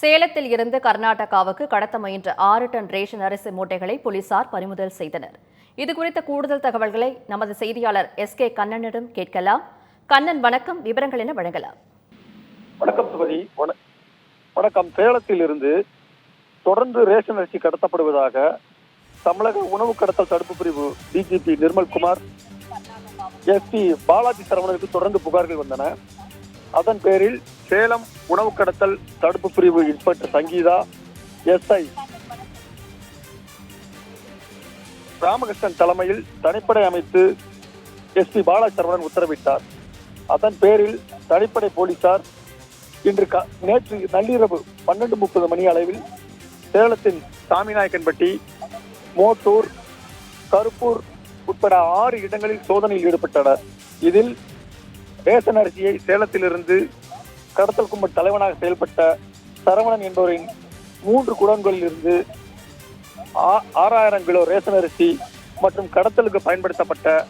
சேலத்தில் இருந்து கர்நாடகாவுக்கு கடத்த முயன்ற ஆறு டன் ரேஷன் அரிசி மூட்டைகளை போலீசார் பறிமுதல் செய்தனர். இது குறித்த கூடுதல் தகவல்களை நமது செய்தியாளர் எஸ் கே கண்ணனிடம் கேட்கலாம். கண்ணன் வணக்கம். விவரங்கள் என வழங்கலாம். வணக்கம் சுமதி வணக்கம். சேலத்தில் இருந்து தொடர்ந்து ரேஷன் அரிசி கடத்தப்படுவதாக தமிழக உணவு கடத்தல் தடுப்பு பிரிவு டிஜிபி நிர்மல்குமார் எஸ்பி பாலாஜி சரவணனுக்கு தொடர்ந்து புகார்கள் வந்தன. அதன் பேரில் சேலம் உணவு கடத்தல் தடுப்பு பிரிவு இன்ஸ்பெக்டர் சங்கீதா எஸ்ஐ ராமகிருஷ்ணன் தலைமையில் தனிப்படை அமைத்து எஸ்பி பி சரவணன் உத்தரவிட்டார். அதன் பேரில் தனிப்படை போலீசார் இன்று க- நேற்று நள்ளிரவு பன்னெண்டு முப்பது மணி அளவில் சேலத்தின் சாமிநாயக்கன்பட்டி மோட்டூர் கருப்பூர் உட்பட ஆறு இடங்களில் சோதனையில் ஈடுபட்டனர். இதில் ரேஷன் அரிசியை சேலத்திலிருந்து கடத்தல் கும்பல் தலைவனாக செயல்பட்ட சரவணன் என்பவரின் மூன்று குடங்களில் இருந்து ஆ- ஆறாயிரம் கிலோ ரேஷன் அரிசி மற்றும் கடத்தலுக்கு பயன்படுத்தப்பட்ட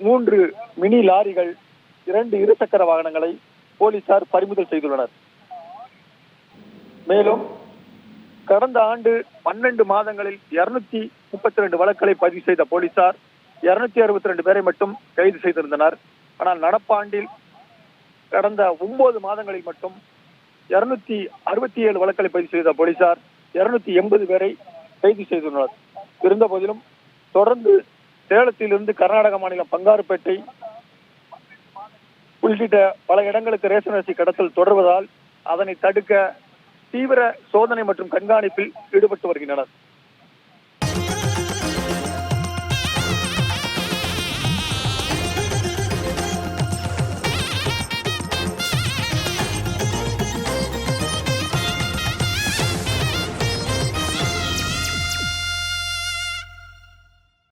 மூன்று மினி லாரிகள் இரண்டு இருசக்கர வாகனங்களை போலீசார் பறிமுதல் செய்துள்ளனர். மேலும் கடந்த ஆண்டு பன்னெண்டு மாதங்களில் இருநூத்தி முப்பத்தி ரெண்டு வழக்குகளை பதிவு செய்த போலீசார் இருநூத்தி அறுபத்தி ரெண்டு பேரை மட்டும் கைது செய்திருந்தனர். ஆனால் நடப்பாண்டில் கடந்த ஒன்பது மாதங்களில் மட்டும் இருநூத்தி அறுபத்தி ஏழு வழக்களை பதிவு செய்த போலீசார் இருநூத்தி எண்பது பேரை கைது செய்துள்ளனர். இருந்த போதிலும் தொடர்ந்து சேலத்திலிருந்து கர்நாடக மாநிலம் பங்காருப்பேட்டை உள்ளிட்ட பல இடங்களுக்கு ரேஷன் அரிசி கடத்தல் தொடர்வதால் அதனை தடுக்க தீவிர சோதனை மற்றும் கண்காணிப்பில் ஈடுபட்டு வருகின்றனர்.